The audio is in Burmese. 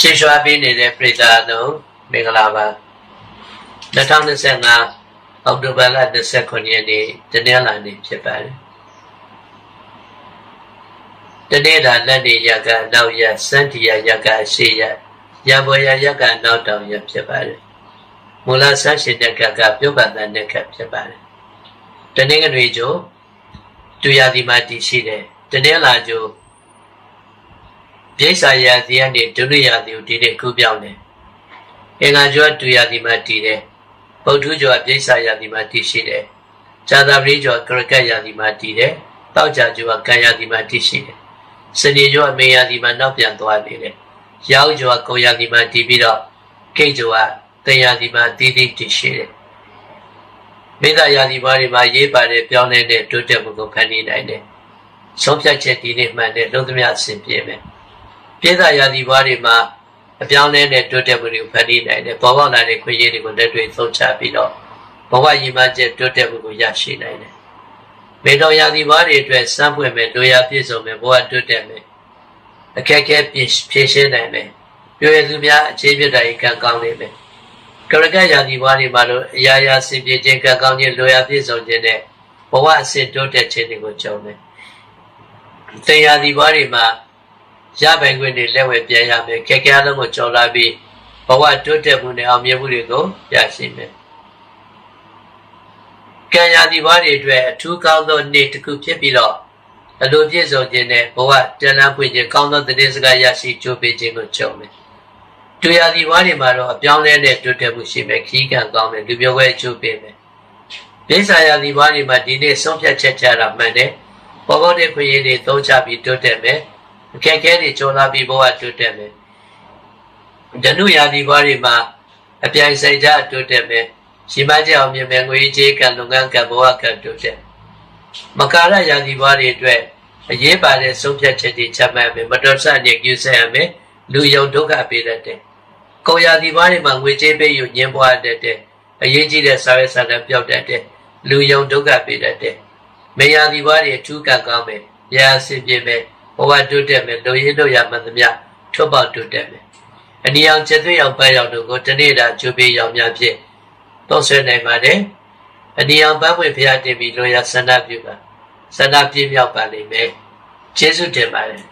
ချေရွှာပေးနေတဲ့ပြည်သားတို့မင်္ဂလာပါ2025အောက်တိုဘာလ29ရက်နေ့တနင်္လာနေ့ဖြစ်ပါတယ်တနေ့တာလက်နေရကနောက်ရစန္ဒီယရကအရှိရရံပေါ်ရရကနောက်တောင်ရဖြစ်ပါတယ်မူလဆန်းရှင်တဲ့ကကပြုတ်ပတ်တဲ့နဲ့ကဖြစ်ပါတယ်တနင်္ဂနွေကျိုးတူရဒီမှာတည်ရှိတယ်တနင်္လာကျိုး ပြိဿာရာဇီကနေဒုတိယဒီကိုဒီနေ့ကူးပြောင်းတယ်အင်္ဂါကျော်တူရဒီမှာတည်တယ်ဗုဒ္ဓကျော်ပြိဿာရာဒီမှာတည်ရှိတယ်ဇာတာပရိကျော်ကရကတ်ရာဒီမှာတည်တယ်တောက်ကြကျော်ကံရာဒီမှာတည်ရှိတယ်စနေကျော်အမေရာဒီမှာနောက်ပြန်သွားနေတယ်ရောက်ကျော်ကိုရာဒီမှာတည်ပြီးတော့ကိတ်ကျော်ကတန်ရာဒီမှာတည်တည်တည်ရှိတယ်မိသားရာဒီဘာတွေမှာရေးပါတဲ့ပြောင်းလဲတဲ့တိုးတက်မှုကိုဖန်တီးနိုင်တယ်ဆုံးဖြတ်ချက်ဒီနေ့မှန်တဲ့လုံးသမျှအဆင်ပြေမယ် ပြည့်စုံရာဒီဘွားတွေမှာအပြောင်းလဲတဲ့တိုးတက်မှုတွေကိုဖန်တီးနိုင်တယ်ပေါ်ပေါက်လာတဲ့ခွင့်ရတွေကိုလက်တွေ့သုံးချပြီးတော့ဘဝရည်မှန်းချက်တိုးတက်မှုကိုရရှိနိုင်တယ်မေတော်ရာဒီဘွားတွေအတွက်စမ်းပွင့်မယ်တို့ရပြည့်စုံမယ်ဘဝတိုးတက်မယ်အခက်အခဲဖြည့်ရှင်းနိုင်မယ်ပြောရသူများအခြေပြတာကြီးကံကောင်းနေမယ်ကရကရာဒီဘွားတွေမှာတော့အရာရာစင်ပြေခြင်းကံကောင်းခြင်းလိုရာပြည့်စုံခြင်းနဲ့ဘဝအစစ်တိုးတက်ခြင်းတွေကိုကြုံတယ်တရားဒီဘွားတွေမှာ ရပိုင်ခွင့်တွေလက်ဝဲပြန်ရမယ်ခက်ခဲလုံးကိုကြော်လာပြီးဘဝတိုးတက်မှုနဲ့အောင်မြင်မှုတွေကိုရရှိမယ်ကံရာဒီဘွားတွေအတွက်အထူးကောင်းသောနေ့တစ်ခုဖြစ်ပြီးတော့အလိုပြည့်စုံခြင်းနဲ့ဘဝတန်လန်းပွင့်ခြင်းကောင်းသောသတင်းစကားရရှိကြိုးပေးခြင်းကိုကြုံမယ်တွေ့ရဒီဘွားတွေမှာတော့အပြောင်းလဲနဲ့တိုးတက်မှုရှိမယ်ခီးကံကောင်းမယ်လူမျိုးပဲကြိုးပေးမယ်ဒိဋ္ဌာယာဒီဘွားတွေမှာဒီနေ့ဆုံးဖြတ်ချက်ချတာမှန်တယ်ပေါ်ပေါ်တဲ့ခွင့်ရည်တွေသုံးချပြီးတိုးတက်မယ် အခက်အခဲတွေကျော်လာပြီးဘဝတိုးတက်မယ်။ဓနုရာဒီဘဝတွေမှာအပြိုင်ဆိုင်ကြတိုးတက်မယ်။ရှင်မကြောင်မြင်မယ်ငွေကြေးကံလုပ်ငန်းကံဘဝကံတိုးတက်။မကာရရာဒီဘဝတွေအတွက်အရေးပါတဲ့ဆုံးဖြတ်ချက်တွေချမှတ်မယ်။မတော်ဆနဲ့ကျူဆဲရမယ်။လူယုံဒုက္ခပေးတတ်တယ်။ကိုရာဒီဘဝတွေမှာငွေကြေးပေးယူညှင်းပွားတတ်တယ်။အရေးကြီးတဲ့စာရေးစာတမ်းပြောက်တတ်တယ်။လူယုံဒုက္ခပေးတတ်တယ်။မေယာဒီဘဝတွေအထူးကံကောင်းမယ်။ရာဆင်ပြေမယ်။ ဘဝတိုးတက်မယ်လူရင်းတို့ရမှန်သမျှထွက်ပေါက်တိုးတက်မယ်အနည်းအောင်ချက်သွေးအောင်ပန်းရောက်တို့ကိုတနေ့တာကျိုးပေးရောင်များဖြင့်တော့ဆွဲနိုင်ပါတယ်အနည်းအောင်ပန်းဝင်ဖျားတင်ပြီးလိုရဆန္ဒပြုပါဆန္ဒပြည့်မြောက်ပါလိမ့်မယ်ကျေးဇူးတင်ပါတယ်